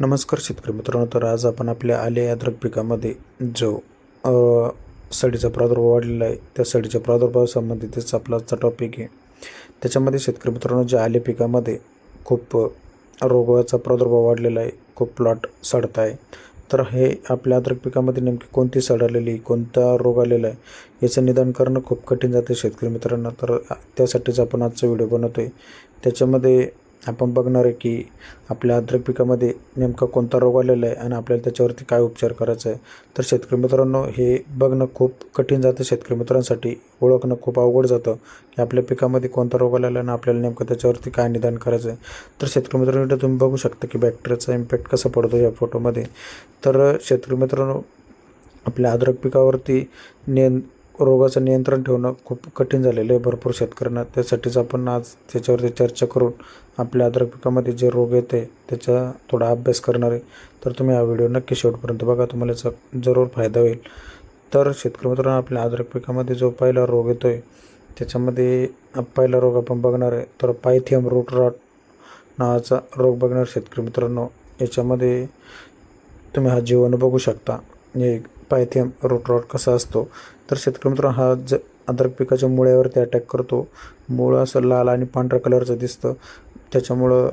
नमस्कार शेतकरी मित्रांनो तर आज आपण आपल्या आले अद्रक पिकामध्ये जो सडीचा प्रादुर्भाव वाढलेला आहे त्या सडीच्या प्रादुर्भावासंबंधितच आपला आजचा टॉपिक आहे. त्याच्यामध्ये शेतकरी मित्रांनो जे आले पिकामध्ये खूप रोगाचा प्रादुर्भाव वाढलेला आहे खूप प्लॉट सडत आहे. तर हे आपल्या अद्रक पिकामध्ये नेमकी कोणती सड आलेली कोणता रोग आलेला आहे याचं निदान करणं खूप कठीण जाते शेतकरी मित्रांनो. तर त्यासाठीच आपण आजचा व्हिडिओ बनवतो आहे त्याच्यामध्ये आपण बघणार आहे की आपल्या अद्रक पिकामध्ये नेमका कोणता रोग आलेला आहे आणि आपल्याला त्याच्यावरती काय उपचार करायचा आहे. तर शेतकरी मित्रांनो हे बघणं खूप कठीण जातं. शेतकरी मित्रांसाठी ओळखणं खूप अवघड जातं की आपल्या पिकामध्ये कोणता रोग आलेला आणि आपल्याला नेमकं त्याच्यावरती काय निदान करायचं आहे. तर शेतकरी मित्रांनो तुम्ही बघू शकता की बॅक्टेरियाचा इम्पॅक्ट कसा पडतो या फोटोमध्ये. तर शेतकरी मित्रांनो आपल्या अद्रक पिकावरती नियं रोगाचं नियंत्रण ठेवणं खूप कठीण झालेलं आहे भरपूर शेतकऱ्यांना. त्यासाठीच आपण आज त्याच्यावरती चर्चा करून आपल्या अद्रक पिकामध्ये जे रोग येते त्याचा थोडा अभ्यास करणार आहे. तर तुम्ही हा व्हिडिओ नक्की शेवटपर्यंत बघा तुम्हाला याचा जरूर फायदा होईल. तर शेतकरी मित्रांनो आपल्या अद्रक पिकामध्ये जो पहिला रोग येतो आहे त्याच्यामध्ये पहिला रोग आपण बघणार आहे. तर पायथियम रूट रॉट नावाचा रोग बघणार शेतकरी मित्रांनो. याच्यामध्ये तुम्ही हा जीवन बघू शकता. हे पायथियम रूट रॉट कसा असतो तर शेतकरी मित्र हा ज अद्रक पिकाच्या मुळ्यावरती अटॅक करतो. मुळं असं लाल आणि पांढऱ्या कलरचं दिसतं. त्याच्यामुळं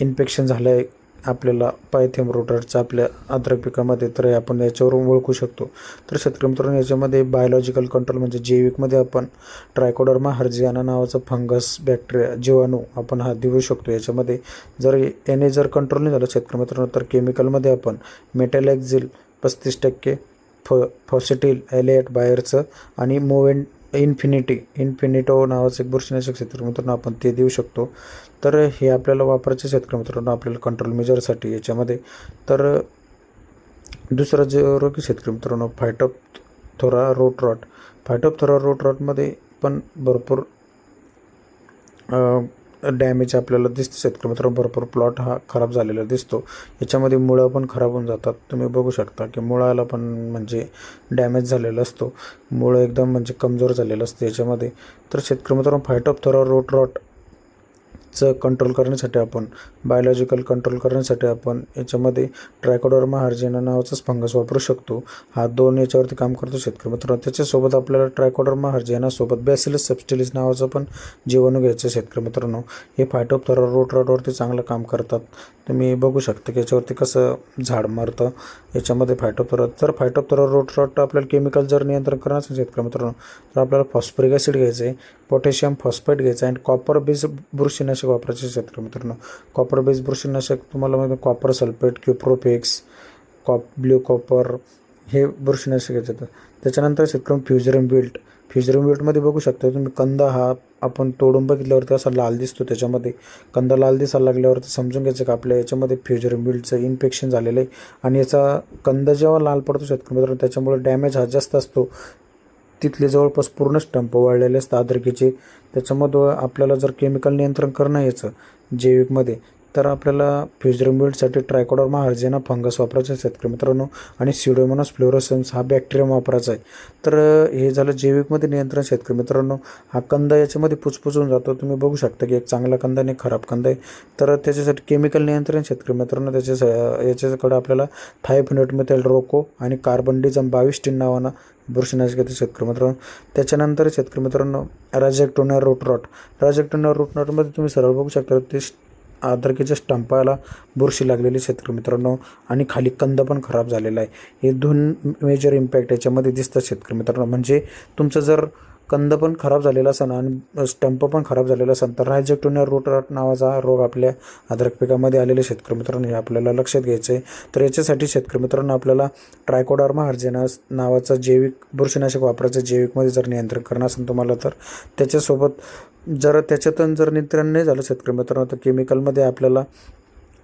इन्फेक्शन झालं आहे आपल्याला पायथेम रोटरचं आपल्या अद्रक पिकामध्ये तर हे आपण याच्यावरून ओळखू शकतो. तर शेतकरी मित्रांनो याच्यामध्ये बायोलॉजिकल कंट्रोल म्हणजे जैविकमध्ये आपण ट्रायकोडर्मा हर्जियाना नावाचं फंगस बॅक्टेरिया जीवाणू आपण हा देऊ शकतो याच्यामध्ये. जर याने जर कंट्रोल नाही झालं शेतकरी मित्रांनो तर केमिकलमध्ये आपण मेटॅलॅक्झिल पस्तीस टक्के फ फॉसिटिल एलेट बायरचं आणि मोवेन इन्फिनिटी इन्फिनिटो नावाचं एक बुरशीनाशक शेतकरी मित्रांनो आपण ते देऊ शकतो. तर हे आपल्याला वापरायचे शेतकरी मित्रांनो आपल्याला कंट्रोल मेजरसाठी याच्यामध्ये. तर दुसरं जे रोगी शेतकरी मित्रांनो फायटॉप थोरा रोट रॉट फायटॉप थोरा रोट रॉटमध्ये पण भरपूर डॅमेज आपल्याला दिसतं. शेतकरी भरपूर प्लॉट हा खराब झालेला दिसतो. याच्यामध्ये मुळं पण खराब होऊन जातात. तुम्ही बघू शकता की मुळाला पण म्हणजे डॅमेज झालेला असतो. मुळं एकदम म्हणजे कमजोर झालेलं असतं याच्यामध्ये. तर शेतकरी मित्रांनो फायटॉप थोरा रोट रॉट चं कंट्रोल करण्यासाठी आपण बायोलॉजिकल कंट्रोल करण्यासाठी आपण याच्यामध्ये ट्रायकोडर्मा हार्जिना नावाचाच फंगस वापरू शकतो. हा दोन याच्यावरती काम करतो शेतकरी मित्रांनो. त्याच्यासोबत आपल्याला ट्रायकोडर्मा हार्जेनासोबत बॅसिलस सबस्टिलिस नावाचं पण जीवाणू घ्यायचं शेतकरी मित्रांनो. हे फायटोप्थरा रोट रॉटवरती चांगलं काम करतात. तुम्ही बघू शकता की याच्यावरती कसं झाड मारतं. याच्यामध्ये फायटोप्थरा जर फायटोप्थरा रोट रॉट आपल्याला केमिकल जर नियंत्रण करणार असेल शेतकरी मित्रांनो तर आपल्याला फॉस्फरिक ॲसिड घ्यायचं आहे पोटॅशियम फॉस्फेट घ्यायचं आहे अँड कॉपर बेस बुरशीनाशक वापरायचे शेतकरी मित्रांनो कॉपर बेस बुरशीनाशक तुम्हाला माहिती copper sulphate Cuprofix cop blue copper हे बुरशीनाशक येतात. त्याच्यानंतर शेतकरी फ्युजरम बिल्ट फ्युजरम बिल्टमध्ये बघू शकता तुम्ही कंद हा आपण तोडून बघितल्यावरती असा लाल दिसतो त्याच्यामध्ये. कंद लाल दिसायला लागल्यावरती समजून घ्यायचं का आपल्या याच्यामध्ये फ्युजरम बिल्टचं इन्फेक्शन झालेलं आहे. आणि याचा कंद जेव्हा लाल पडतो शेतकरी मित्रांनो त्याच्यामुळे डॅमेज हा जास्त असतो. तिथले जवळपास पूर्ण स्टंप वाळलेले असतात. अद्रकीचे त्याच्यामध्ये आपल्याला जर केमिकल नियंत्रण करणं याचं जैविकमध्ये तर आपल्याला फ्युजरमिल्टसाठी ट्रायकोडर्मा हर्जेना फंगस वापरायचा आहे शेतकरी मित्रांनो. आणि सिडोमोनस फ्लोरोसन्स हा बॅक्टेरियम वापरायचा आहे. तर हे झालं जैविकमध्ये नियंत्रण शेतकरी मित्रांनो. हा कंद याच्यामध्ये पुचपुचून जातो. तुम्ही बघू शकता की एक चांगला कंद आणि खराब कंद आहे. तर त्याच्यासाठी केमिकल नियंत्रण शेतकरी मित्रांनो. त्याच्या याच्याकडे आपल्याला थायफिनोट मिथेल रोको आणि कार्बन डिझम बावीस टीन नावानं बुरशीनाशक येते शेतकरी मित्रांनो. त्याच्यानंतर शेतकरी मित्रांनो Rhizoctonia root rot. Rhizoctonia root रॉटमध्ये तुम्ही सरळ बघू शकता. ते आद्रकीच्या स्टंपाला बुरशी लागलेली शेतकरी मित्रांनो. आणि खाली कंद पण खराब झालेला आहे. हे दोन मेजर इम्पॅक्ट याच्यामध्ये दिसतात शेतकरी मित्रांनो. म्हणजे तुमचं जर कंद पण खराब झालेला असेल आणि स्टंप पण खराब झालेला असेल तर रायजेक्टोनिया रोटरट नावाचा रोग आपल्या अद्रक पिकामध्ये आलेले शेतकरी मित्रांनो हे आपल्याला लक्षात घ्यायचं आहे तर याच्यासाठी शेतकरी मित्रांनो आपल्याला ट्रायकोडार्मा हार्जेनास नावाचा जैविक बुरशीनाशक वापरायचं जैविकमध्ये जर नियंत्रण करणं असेल तुम्हाला तर त्याच्यासोबत जर त्याच्यातून जर नियंत्रण नाही झालं शेतकरी मित्रांनो तर केमिकलमध्ये आपल्याला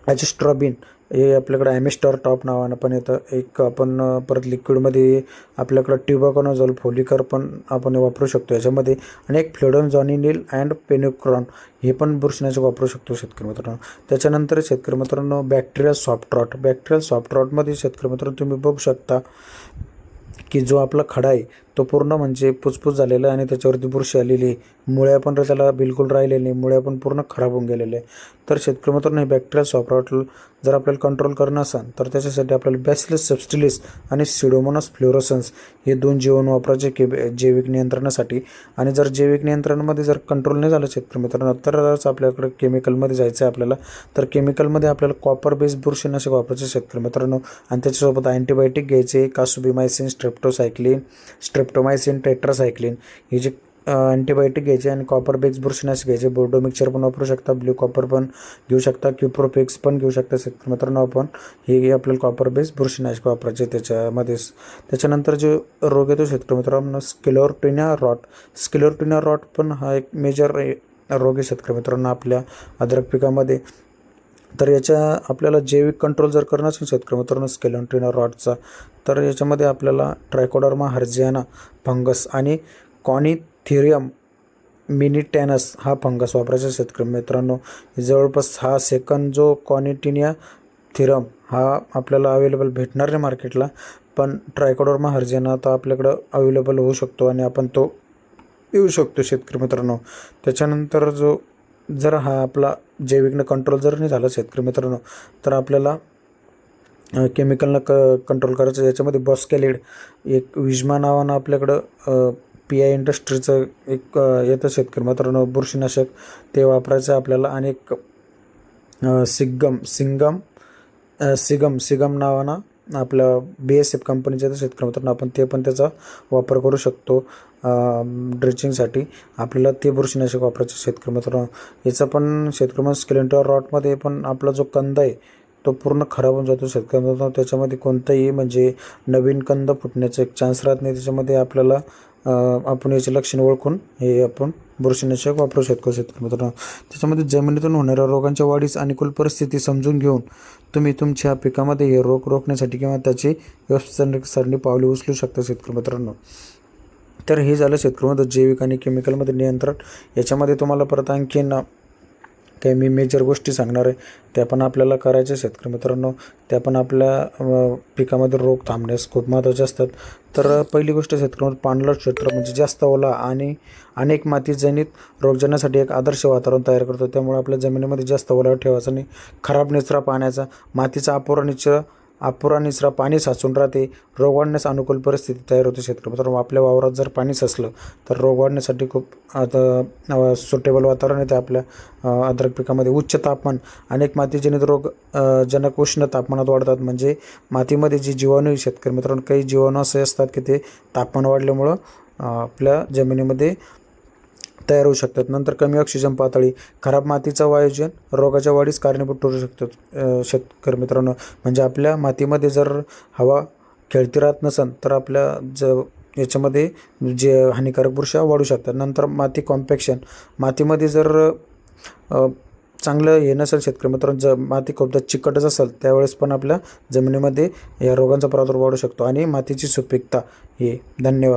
ॲजिस्ट्रॉबिन हे आपल्याकडं ॲमिस्टर टॉप नावानं पण येतं. एक आपण परत लिक्विडमध्ये आपल्याकडं ट्युबाकॉनोझॉल फोलिकर पण आपण वापरू शकतो याच्यामध्ये. आणि एक फ्लोडन जॉनिनिल अँड पेन्युक्रॉन हे पण बुरशीनाशक वापरू शकतो शेतकरी मित्रांनो. त्याच्यानंतर शेतकरी मित्रांनो bacterial soft rot bacterial soft रॉटमध्ये शेतकरी मित्रांनो तुम्ही बघू शकता की जो आपला खडा आहे तो पूर्ण म्हणजे पुचपूच झालेला आहे आणि त्याच्यावरती बुरशी आलेली आहे. मुळ्या पण त्याला बिलकुल राहिलेली नाही मुळ्या पण पूर्ण खराब होऊन गेलेले आहे. तर शेतकरी मित्रांनो हे बॅक्टेरियल सॉपराटल जर आपल्याला कंट्रोल करणं असेल तर त्याच्यासाठी आपल्याला बॅसिलस सबस्टिलिस आणि सिडोमोनस फ्लोरोसन्स हे दोन जीवन वापरायचे के जैविक नियंत्रणासाठी. आणि जर जैविक नियंत्रणामध्ये जर कंट्रोल नाही झालं शेतकरी मित्रांनो तरच आपल्याकडे केमिकलमध्ये जायचं आहे आपल्याला. तर केमिकलमध्ये आपल्याला कॉपर बेस बुरशीनाशक वापरायचे शेतकरी मित्रांनो. आणि त्याच्यासोबत अँटीबायोटिक घ्यायचे कासुबिमायसिन स्ट्रेप्टोसायक्लिन स्ट्रेप्टोमायसिन टेट्रासायक्लिन ही जी अँटीबायोटिक घ्यायचे आणि कॉपर बेक्स बुरशीनाशक घ्यायचे बोर्डो मिक्सर पण वापरू शकता ब्ल्यू कॉपर पण घेऊ शकता क्युप्रोपेक्स पण घेऊ शकता. शेतकरी मित्रांनो आपण हे आपल्याला कॉपर बेस बुरशीनाशक वापरायचे त्याच्यामध्ये. त्याच्यानंतर जो रोग येतो शेतकरी मित्रांनो स्किलोरटिना रॉट स्किलोरटिना रॉट पण हा एक मेजर रोग आहे शेतकरी मित्रांनो आपल्या अद्रक पिकामध्ये. तर याच्या आपल्याला जैविक कंट्रोल जर करणं असेल शेतकरी मित्रांनो स्केलॉन्ट्रिना रॉडचा तर याच्यामध्ये आपल्याला ट्रायकोडर्मा हर्जियाना फंगस आणि कॉनिथिरियम मिनिटॅनस हा फंगस वापरायचा शेतकरी मित्रांनो. जवळपास हा सेकंड जो कॉनिटिनिया थिरम हा आपल्याला अवेलेबल भेटणार नाही मार्केटला पण ट्रायकोडर्मा हर्जियाना तर आपल्याकडं अवेलेबल होऊ शकतो आणि आपण तो येऊ शकतो शेतकरी मित्रांनो. त्याच्यानंतर जो जर हा आपला जैविकनं कंट्रोल जर नाही झालं शेतकरी मित्रांनो तर आपल्याला केमिकलनं क कंट्रोल करायचं. याच्यामध्ये बॉस्कॅलिड एक विजमा नावानं आपल्याकडं पी आय इंडस्ट्रीचं एक येतं शेतकरी मित्रांनो. बुरशीनाशक ते वापरायचं आपल्याला. आणि एक सिग्गम सिंगम सिगम सिगम नावानं आपलं बी एस एफ कंपनीचे येतं शेतकरी मित्रांनो आपण ते पण त्याचा वापर करू शकतो ड्रेचिंगसाठी आपल्याला ते बुरशीनाशक वापरायचं शेतकरी मित्रांनो. याचा पण शेतकरी स्केलेंटर रॉटमध्ये पण आपला जो कंद आहे तो पूर्ण खराब होऊन जातो शेतकऱ्यांना त्याच्यामध्ये कोणतंही म्हणजे नवीन कंद फुटण्याचा एक चान्स राहत नाही. त्याच्यामध्ये आपल्याला आपण याचे लक्षण ओळखून हे आपण बुरशीनाशक वापरू शकतो शेतकरी मित्रांनो. त्याच्यामध्ये जमिनीतून होणाऱ्या रोगांच्या वाढीस अनुकूल परिस्थिती समजून घेऊन तुम्ही तुमच्या पिकामध्ये हे रोग रोखण्यासाठी किंवा त्याची व्यवस्थापनासाठी पावले उचलू शकता शेतकरी मित्रांनो. तर हे झालं शेतकऱ्यामध्ये जैविक आणि केमिकलमध्ये नियंत्रण. याच्यामध्ये तुम्हाला परत आणखीन काही मी मेजर गोष्टी सांगणार आहे. त्या पण आपल्याला करायच्या शेतकरी मित्रांनो. त्या पण आपल्या पिकामध्ये रोग थांबण्यास खूप महत्त्वाचे असतात. तर पहिली गोष्ट शेतकऱ्यांवर पाणलोट क्षेत्र म्हणजे जास्त ओला आणि अनेक मातीजनित रोगजन्यासाठी एक आदर्श वातावरण तयार करतो. त्यामुळे आपल्या जमिनीमध्ये जास्त ओलावा ठेवायचा आणि खराब निचरा पाण्याचा मातीचा अपुरा निचरा अपुरा निचरा पाणी साचून राहते. रोग वाढण्यास अनुकूल परिस्थिती तयार होते शेतकरी मित्रांनो. आपल्या वावरात जर पाणी साचलं तर रोग वाढण्यासाठी खूप आता सुटेबल वातावरण येते आपल्या अद्रक पिकामध्ये. उच्च तापमान अनेक मातीजनित रोग जनक उष्ण तापमानात वाढतात. म्हणजे मातीमध्ये जी जीवाणू शेतकरी मित्रांनो काही जीवाणू असे असतात की ते तापमान वाढल्यामुळं आपल्या जमिनीमध्ये तयार होऊ शकतात. नंतर कमी ऑक्सिजन पातळी खराब मातीचं वायोजन रोगाच्या वाढीस कारणीभूत ठरू शकतात. शेतकरी मित्रांनो म्हणजे आपल्या मातीमध्ये जर हवा खेळती राहत नसेल तर आपल्या ज याच्यामध्ये जे हानिकारक बुरशा वाढू शकतात. नंतर माती कॉम्पॅक्शन मातीमध्ये जर चांगलं हे नसेल शेतकरी मित्रांनो ज माती खूप चिकटच असेल त्यावेळेस पण आपल्या जमिनीमध्ये या रोगांचा प्रादुर्भाव वाढू शकतो आणि मातीची सुपीकता. हे धन्यवाद.